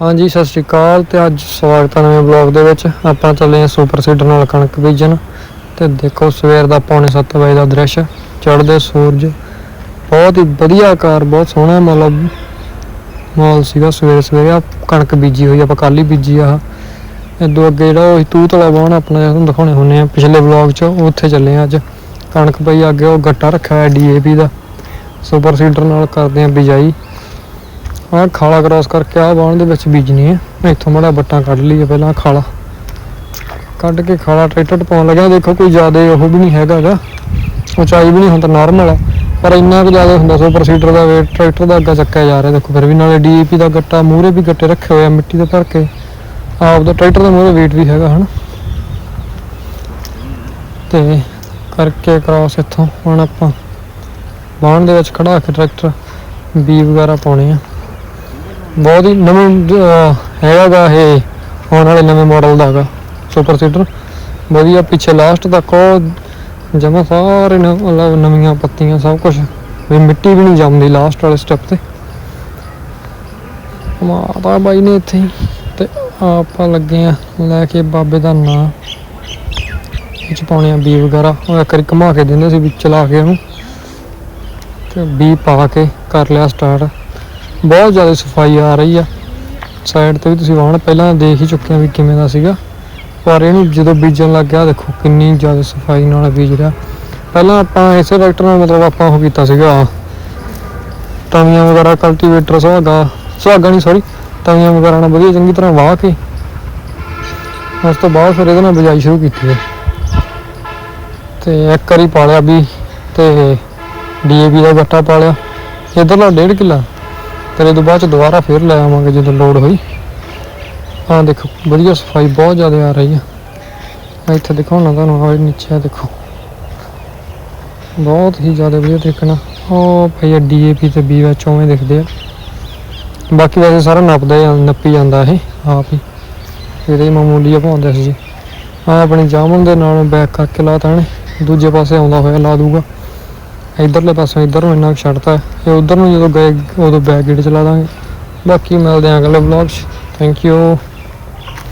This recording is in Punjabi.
ਹਾਂਜੀ, ਸਤਿ ਸ਼੍ਰੀ ਅਕਾਲ ਤੇ ਅੱਜ ਸਵਾਗਤ ਹੈ ਨਵੇਂ ਬਲੌਗ ਦੇ ਵਿੱਚ। ਆਪਾਂ ਚੱਲੇ ਹਾਂ ਸੁਪਰ ਸੀਡਰ ਨਾਲ ਕਣਕ ਬੀਜਣ ਤੇ ਦੇਖੋ ਸਵੇਰ ਦਾ ਪੌਣੇ 7 ਵਜੇ ਦਾ ਦ੍ਰਿਸ਼, ਚੜ੍ਹਦੇ ਸੂਰਜ। ਬਹੁਤ ਹੀ ਵਧੀਆ ਕਾਰ ਬਹੁਤ ਸੋਹਣਾ ਮਤਲਬ ਮਾਹੌਲ ਸੀਗਾ ਸਵੇਰੇ ਸਵੇਰੇ। ਆ ਕਣਕ ਬੀਜੀ ਹੋਈ, ਆਪਾਂ ਕੱਲ ਹੀ ਬੀਜੀ ਆ। ਇਦੋਂ ਅੱਗੇ ਜਿਹੜਾ ਉਹ ਤੂਤਲਾ ਬਾਣ ਆਪਣਾ ਤੁਹਾਨੂੰ ਦਿਖਾਉਣੇ ਹੁੰਨੇ ਆ ਪਿਛਲੇ ਵਲੌਗ 'ਚ, ਉੱਥੇ ਚੱਲੇ ਆ ਅੱਜ। ਕਣਕ ਪਈ ਅੱਗੇ ਉਹ ਗੱਟਾ ਰੱਖਿਆ ਹੋਇਆ ਡੀਏਪੀ ਦਾ। ਸੁਪਰ ਸੀਡਰ ਨਾਲ ਕਰਦੇ ਆ ਬਿਜਾਈ। ਆਹ ਖਾਲਾ ਕ੍ਰਾਸ ਕਰਕੇ ਆਹ ਬਾਣ ਦੇ ਵਿੱਚ ਬੀਜਣੀ ਹੈ। ਇੱਥੋਂ ਮੜਾ ਬੱਟਾਂ ਕੱਢ ਲਈਏ ਪਹਿਲਾਂ ਖਾਲਾ। ਕੱਢ ਕੇ ਖਾਲਾ ਟਰੈਕਟਰ ਪਾਉਣ ਲੱਗਿਆ, ਦੇਖੋ ਕੋਈ ਜ਼ਿਆਦਾ ਉਹ ਵੀ ਨਹੀਂ ਹੈਗਾ ਹੈਗਾ ਉਚਾਈ ਵੀ ਨਹੀਂ ਹੁੰਦਾ ਨਾਰਮਲ ਆ। ਪਰ ਇੰਨਾ ਕੁ ਜ਼ਿਆਦਾ ਹੁੰਦਾ ਸੁਪਰ ਸੀਡਰ ਦਾ weight ਟਰੈਕਟਰ ਦਾ ਅੱਗਾ ਚੱਕਿਆ ਜਾ ਰਿਹਾ, ਦੇਖੋ ਫਿਰ ਵੀ। ਨਾਲੇ ਡੀਏਪੀ ਦਾ ਗੱਟਾ, ਮੂਹਰੇ ਵੀ ਗੱਟੇ ਰੱਖੇ ਹੋਏ ਆ, ਮਿੱਟੀ ਦੇ ਭਰ ਕੇ। ਆਪ ਦਾ ਟਰੈਕਟਰ ਦਾ ਮੂਹਰੇ weight ਵੀ ਹੈਗਾ, ਹਨ। ਤੇ ਕਰਕੇ ਕ੍ਰਾਸ ਇੱਥੋਂ, ਹੁਣ ਆਪਾਂ ਬਾਣ ਦੇ ਵਿੱਚ ਖੜਾ ਕੇ ਟਰੈਕਟਰ ਬੀ ਵਗੈਰਾ ਪਾਉਣੇ ਆ। ਬਹੁਤ ਹੀ ਨਵੇਂ ਹੈਗਾ ਇਹ, ਆਉਣ ਵਾਲੇ ਨਵੇਂ ਮਾਡਲ ਦਾ ਹੈਗਾ ਸੁਪਰ ਸੀਟਰ ਵਧੀਆ, ਪਿੱਛੇ ਲਾਸਟ ਤੱਕ ਉਹ ਜਮਾ ਸਾਰੇ ਨਵੀਆਂ ਪੱਤੀਆਂ, ਸਭ ਕੁਝ ਵੀ ਮਿੱਟੀ ਵੀ ਨਹੀਂ ਜੰਮਦੀ ਲਾਸਟ ਵਾਲੇ ਸਟੈਪ ਤੇ। ਮਾਤਾ ਬਾਈ ਨੇ ਇੱਥੇ ਤੇ ਆਪਾਂ ਲੱਗੇ ਆ ਲੈ ਕੇ ਬਾਬੇ ਦਾ ਨਾਂ। ਇਹ ਪਾਉਣੇ ਆ ਬੀ ਵਗੈਰਾ, ਉਹ ਇੱਕ ਵਾਰੀ ਘੁਮਾ ਕੇ ਦਿੰਦੇ ਸੀ ਵਿੱਚ ਚਲਾ ਕੇ ਉਹਨੂੰ। ਤੇ ਬੀ ਪਾ ਕੇ ਕਰ ਲਿਆ ਸਟਾਰਟ ਬਹੁਤ ਜ਼ਿਆਦਾ ਸਫ਼ਾਈ ਆ ਰਹੀ ਆ। ਸਾਈਡ ਤੇ ਵੀ ਤੁਸੀਂ ਵਾਹਣ, ਪਹਿਲਾਂ ਦੇਖ ਹੀ ਚੁੱਕੇ ਆ ਵੀ ਕਿਵੇਂ ਦਾ ਸੀਗਾ। ਪਰ ਇਹਨੂੰ ਜਦੋਂ ਬੀਜਣ ਲੱਗ ਗਿਆ, ਦੇਖੋ ਕਿੰਨੀ ਜ਼ਿਆਦਾ ਸਫ਼ਾਈ ਨਾਲ ਬੀਜ ਰਿਹਾ। ਪਹਿਲਾਂ ਆਪਾਂ ਇਸੇ ਟਰੈਕਟਰ ਨਾਲ ਮਤਲਬ ਆਪਾਂ ਉਹ ਕੀਤਾ ਸੀਗਾ। ਤਵੀਆਂ ਵਗੈਰਾ ਕਲਟੀਵੇਟਰ ਸੁਹਾਗਾ ਸੁਹਾਗਾ ਨਹੀਂ ਸੌਰੀ ਤਵੀਆਂ ਵਗੈਰਾ ਨਾਲ ਵਧੀਆ ਚੰਗੀ ਤਰ੍ਹਾਂ ਵਾਹ ਕੇ ਉਸ ਤੋਂ ਬਾਅਦ ਫਿਰ ਇਹਦੇ ਨਾਲ ਬਿਜਾਈ ਸ਼ੁਰੂ ਕੀਤੀ ਹੈ। ਤੇ ਇੱਕ ਵਾਰੀ ਪਾ ਲਿਆ ਵੀ, ਤੇ ਡੀਏਪੀ ਦਾ ਗੱਟਾ ਪਾ ਲਿਆ ਇਧਰਲਾ 1.5 ਕਿੱਲਾ। ਫਿਰ ਇਹ ਤੋਂ ਬਾਅਦ ਚ ਦੁਬਾਰਾ ਫਿਰ ਲੈ ਆਵਾਂਗੇ ਜਦੋਂ ਲੋਡ ਹੋਈ। ਆ ਦੇਖੋ, ਵਧੀਆ ਸਫ਼ਾਈ ਬਹੁਤ ਜ਼ਿਆਦਾ ਆ ਰਹੀ ਆ। ਇੱਥੇ ਦਿਖਾਉਣਾ ਤੁਹਾਨੂੰ, ਆਹ ਨੀਚੇ ਦੇਖੋ। ਬਹੁਤ ਹੀ ਜ਼ਿਆਦਾ ਵਧੀਆ ਤਰੀਕੇ ਨਾਲ। ਉਹ ਭਈ ਡੀਏਪੀ ਤੇ ਬੀ ਵਿੱਚ ਉਵੇਂ ਦਿਖਦੇ ਆ। ਬਾਕੀ ਵੈਸੇ ਸਾਰਾ ਨੱਪਦਾ ਜਾਂ ਨੱਪੀ ਜਾਂਦਾ ਇਹ, ਆਪ ਹੀ। ਇਹਦੇ ਹੀ ਮਾਮੂਲੀ ਜਿਹਾ ਪਾਉਂਦਾ ਸੀ। ਜੀ ਆ ਆਪਣੀ ਜਾਮਨ ਦੇ ਨਾਲ ਬੈਕ ਕਰਕੇ ਲਾਤਾ ਨੇ ਦੂਜੇ ਪਾਸੇ ਆਉਂਦਾ ਹੋਇਆ ਲਾ ਦੂਗਾ। ਇਧਰਲੇ ਪਾਸੋਂ ਇਧਰ ਨੂੰ ਇੰਨਾ ਕੁ ਛੱਡਤਾ। ਇਹ ਉਧਰ ਨੂੰ ਜਦੋਂ ਗਏ, ਉਦੋਂ ਬੈਕ ਗੇਟ ਚਲਾ ਦਾਂਗੇ। ਬਾਕੀ ਮਿਲਦੇ ਆਂ ਅਗਲੇ ਵਲੌਗ 'ਚ। Thank you